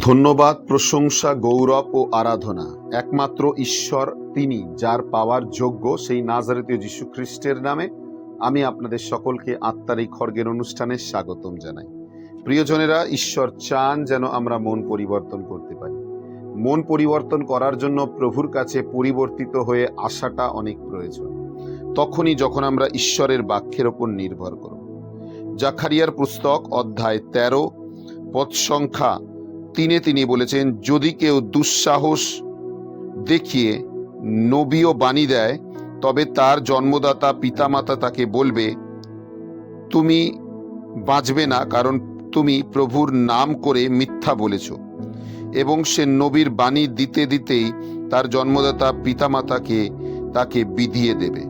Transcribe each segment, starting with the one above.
ধন্যবাদ, প্রশংসা, গৌরব ও আরাধনা। একমাত্র ঈশ্বর, তিনি, যার পাওয়ার যোগ্য সেই নাজারেতীয় যীশু খ্রিস্টের নামে আমি আপনাদের সকলকে আত্মার এই খড়গের অনুষ্ঠানে স্বাগতম জানাই। প্রিয়জনেরা, ঈশ্বর চান যেন আমরা মন পরিবর্তন করতে পারি। মন পরিবর্তন করার জন্য প্রভুর কাছে পরিবর্তিত হয়ে আসাটা অনেক প্রয়োজন। তখনই যখন আমরা ঈশ্বরের বাক্যের ওপর নির্ভর করব। জাখারিয়ার পুস্তক অধ্যায় তেরো পদ সংখ্যা তিনে তিনি বলেছেন, যদি কেউ দুঃসাহস দেখিয়ে নবী ও বাণী দেয়, তবে তার জন্মদাতা পিতামাতা তাকে বলবে, তুমি বাঁচবে না, কারণ তুমি প্রভুর নাম করে মিথ্যা বলেছ। এবং সে নবীর বাণী দিতে দিতেই তার জন্মদাতা পিতামাতাকে তাকে বিধিয়ে দেবে।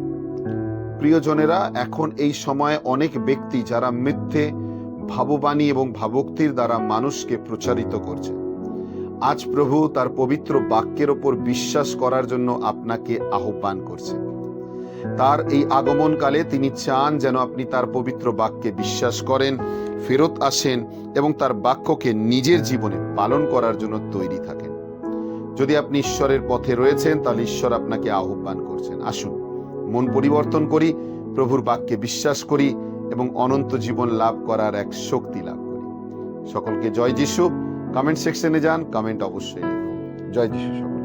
প্রিয়জনেরা, এখন এই সময়ে অনেক ব্যক্তি যারা মিথ্যে ভাববাণী এবং ভাবোক্তির দ্বারা মানুষকে প্রচারিত করছে। আজ প্রভু তার পবিত্র বাক্যের ওপর বিশ্বাস করার জন্য আপনাকে আহ্বান করছেন তার এই আগমনকালে তিনি চান যেন আপনি তার পবিত্র বাক্যে বিশ্বাস করেন, ফেরত আসেন এবং তার বাক্যকে নিজের জীবনে পালন করার জন্য তৈরি থাকেন। যদি আপনি ঈশ্বরের পথে রয়েছেন, তাহলে ঈশ্বর আপনাকে আহ্বান করছেন। আসুন, মন পরিবর্তন করি, প্রভুর বাক্যে বিশ্বাস করি এবং অনন্ত জীবন লাভ করার এক শক্তি লাভ করি। সকলকে জয় যিশু। কমেন্ট সেকশনে যান কমেন্ট অবশ্যই জয় যিশু সকলকে।